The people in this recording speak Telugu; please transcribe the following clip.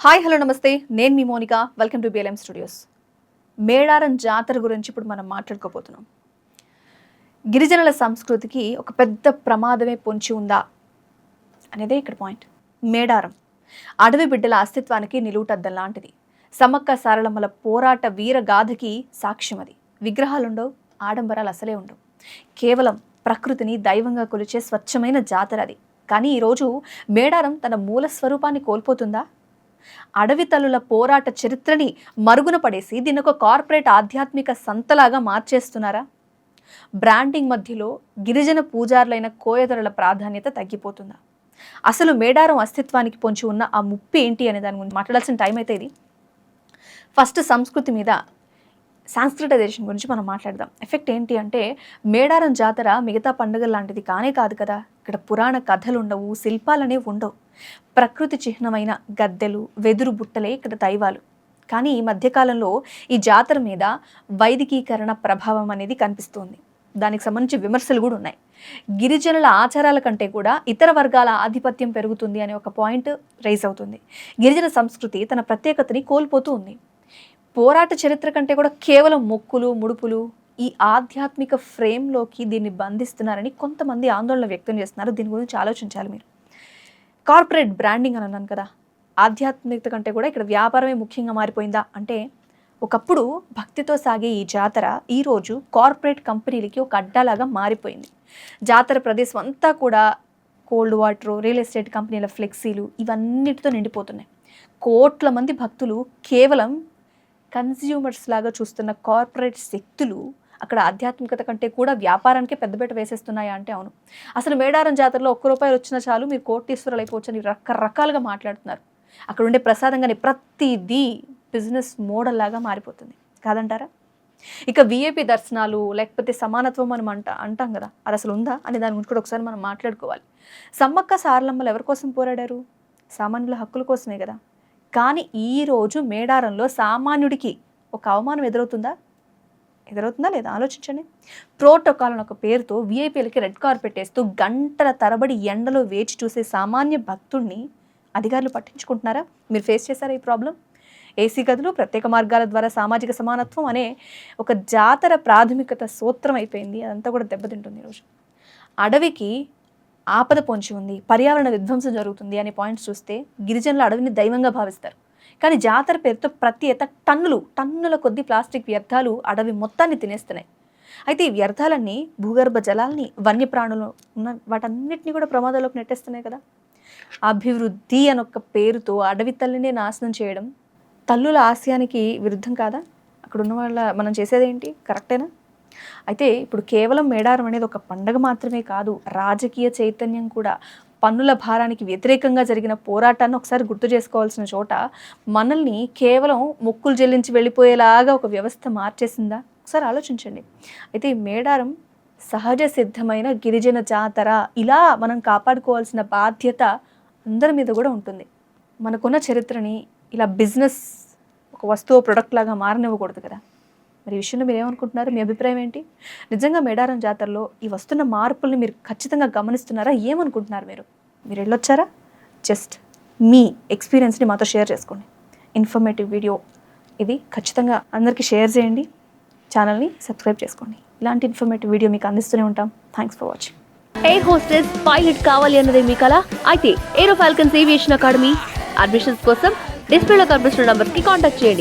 హాయ్ హలో నమస్తే. నేను మీ Monika. Welcome to BLM studios Medaram జాతర గురించి ఇప్పుడు మనం మాట్లాడుకోబోతున్నాం. గిరిజనుల సంస్కృతికి ఒక పెద్ద ప్రమాదమే పొంచి ఉందా అనేదే ఇక్కడ పాయింట్. మేడారం. అడవి బిడ్డల అస్తిత్వానికి నిలువుటద్దం లాంటిది. సమ్మక్క సారళమ్మల పోరాట వీరగాథకి సాక్ష్యం అది. విగ్రహాలుండవు ఆడంబరాలు అసలే ఉండవు. కేవలం ప్రకృతిని దైవంగా కొలిచే స్వచ్ఛమైన జాతర అది. కానీ ఈరోజు మేడారం తన మూల స్వరూపాన్ని కోల్పోతుందా? అడవి తల్లుల పోరాట చరిత్రని మరుగున పడేసి దీన్ని ఒక కార్పొరేట్ ఆధ్యాత్మిక సంతలాగా మార్చేస్తున్నారా? బ్రాండింగ్ మధ్యలో గిరిజన పూజారులైన కోయదరుల ప్రాధాన్యత తగ్గిపోతుందా? అసలు మేడారం అస్తిత్వానికి పొంచి ఉన్న ఆ ముప్పి ఏంటి అనే దాని గురించి మాట్లాడాల్సిన టైం అయితే ఇది. ఫస్ట్ సంస్కృతి మీద సాంస్క్రిటైజేషన్ గురించి మనం మాట్లాడదాం. ఎఫెక్ట్ ఏంటి అంటే మేడారం జాతర మిగతా పండుగల లాంటిది కానే కాదు కదా. ఇక్కడ పురాణ కథలు ఉండవు శిల్పాలనే ఉండవు. ప్రకృతి చిహ్నమైన గద్దెలు వెదురు బుట్టలే ఇక్కడ దైవాలు. కానీ ఈ మధ్యకాలంలో ఈ జాతర మీద వైదికీకరణ ప్రభావం అనేది కనిపిస్తోంది. దానికి సంబంధించి విమర్శలు కూడా ఉన్నాయి. గిరిజనుల ఆచారాల కంటే కూడా ఇతర వర్గాల ఆధిపత్యం పెరుగుతుంది అనే ఒక పాయింట్ రైజ్ అవుతుంది. గిరిజన సంస్కృతి తన ప్రత్యేకతని కోల్పోతూ ఉంది. పోరాట చరిత్ర కంటే కూడా కేవలం మొక్కులు ముడుపులు ఈ ఆధ్యాత్మిక ఫ్రేమ్లోకి దీన్ని బంధిస్తున్నారని కొంతమంది ఆందోళన వ్యక్తం చేస్తున్నారు. దీని గురించి ఆలోచించాలి మీరు. కార్పొరేట్ బ్రాండింగ్ అని అన్నాను కదా. ఆధ్యాత్మికత కంటే కూడా ఇక్కడ వ్యాపారమే ముఖ్యంగా మారిపోయిందా? అంటే ఒకప్పుడు భక్తితో సాగే ఈ జాతర ఈరోజు కార్పొరేట్ కంపెనీలకి ఒక అడ్డాలాగా మారిపోయింది. జాతర ప్రదేశం అంతా కూడా కోల్డ్ వాటర్ రియల్ ఎస్టేట్ కంపెనీల ఫ్లెక్సీలు ఇవన్నిటితో నిండిపోతున్నాయి. కోట్ల మంది భక్తులు కేవలం కన్స్యూమర్స్ లాగా చూస్తున్న కార్పొరేట్ శక్తులు అక్కడ ఆధ్యాత్మికత కంటే కూడా వ్యాపారానికే పెద్దపేట వేసేస్తున్నాయా అంటే అవును. అసలు మేడారం జాతరలో ఒక్క రూపాయలు వచ్చినా చాలు మీరు కోటీశ్వరులు అయిపోవచ్చని రకరకాలుగా మాట్లాడుతున్నారు. అక్కడ ఉండే ప్రసాదంగానే ప్రతిదీ బిజినెస్ మోడల్ లాగా మారిపోతుంది. కాదంటారా? ఇక విఐపి దర్శనాలు లేకపోతే సమానత్వం మనం అంట అంటాం కదా. అది అసలు ఉందా? అని దాని గురించి కూడా ఒకసారి మనం మాట్లాడుకోవాలి. సమ్మక్క సారలమ్మలు ఎవరి కోసం పోరాడారు? సామాన్యుల హక్కుల కోసమే కదా. కానీ ఈరోజు మేడారంలో సామాన్యుడికి ఒక అవమానం ఎదురవుతుందా? ఎదురవుతుందా లేదా? ఆలోచించండి. ప్రోటోకాల్ అని ఒక పేరుతో విఐపీలకి రెడ్ కార్పెట్ వేస్తూ గంటల తరబడి ఎండలో వేచి చూసే సామాన్య భక్తుడిని అధికారులు పట్టించుకుంటున్నారా? మీరు ఫేస్ చేశారా ఈ ప్రాబ్లం ఏసీ గదులు ప్రత్యేక మార్గాల ద్వారా సామాజిక సమానత్వం అనే ఒక జాతర ప్రాథమికత సూత్రం అయిపోయింది. అదంతా కూడా దెబ్బతింటుంది ఈరోజు అడవికి ఆపద పొంచి ఉంది. పర్యావరణ విధ్వంసం జరుగుతుంది అనే పాయింట్స్ చూస్తే గిరిజనులు అడవిని దైవంగా భావిస్తారు. కానీ జాతర పేరుతో ప్రతి ఏటా టన్నులు టన్నుల కొద్ది ప్లాస్టిక్ వ్యర్థాలు అడవి మొత్తాన్ని తినేస్తున్నాయి. అయితే ఈ వ్యర్థాలన్నీ భూగర్భ జలాల్ని వన్యప్రాణులు ఉన్న వాటన్నిటిని కూడా ప్రమాదంలోకి నెట్టేస్తున్నాయి కదా. అభివృద్ధి అనొక్క పేరుతో అడవి తల్లినే నాశనం చేయడం తల్లుల ఆశయానికి విరుద్ధం కాదా? అక్కడ ఉన్న వాళ్ళ మనం చేసేదేంటి? కరెక్టేనా? అయితే ఇప్పుడు కేవలం మేడారం అనేది ఒక పండగ మాత్రమే కాదు రాజకీయ చైతన్యం కూడా. పన్నుల భారానికి వ్యతిరేకంగా జరిగిన పోరాటాన్ని ఒకసారి గుర్తు చేసుకోవాల్సిన చోట మనల్ని కేవలం మొక్కులు చెల్లించి వెళ్ళిపోయేలాగా ఒక వ్యవస్థ మార్చేసిందా? ఒకసారి ఆలోచించండి. అయితే ఈ మేడారం సహజ సిద్ధమైన గిరిజన జాతర ఇలా మనం కాపాడుకోవాల్సిన బాధ్యత అందరి మీద కూడా ఉంటుంది. మనకున్న చరిత్రని ఇలా బిజినెస్ ఒక వస్తువు ప్రొడక్ట్ లాగా మారనివ్వకూడదు కదా? మరి ఈ విషయంలో మీరు ఏమనుకుంటున్నారు మీ అభిప్రాయం ఏంటి? నిజంగా మేడారం జాతరలో ఈ వస్తున్న మార్పుల్ని మీరు ఖచ్చితంగా గమనిస్తున్నారా? ఏమనుకుంటున్నారు మీరు? మీరు వెళ్ళొచ్చారా? జస్ట్ మీ ఎక్స్పీరియన్స్ని మాతో షేర్ చేసుకోండి. ఇన్ఫర్మేటివ్ వీడియో ఇది ఖచ్చితంగా అందరికీ షేర్ చేయండి. ఛానల్ని సబ్స్క్రైబ్ చేసుకోండి. ఇలాంటి ఇన్ఫర్మేటివ్ వీడియో మీకు అందిస్తూనే ఉంటాం. Thanks for watching. Air hostess pilot కావాలి అన్నదే మీ కళ అయితే Aero Falcons aviation academy admissions కోసం డిస్ప్లేలో కనిపిస్తున్న నంబర్కి కాంటాక్ట్ చేయండి.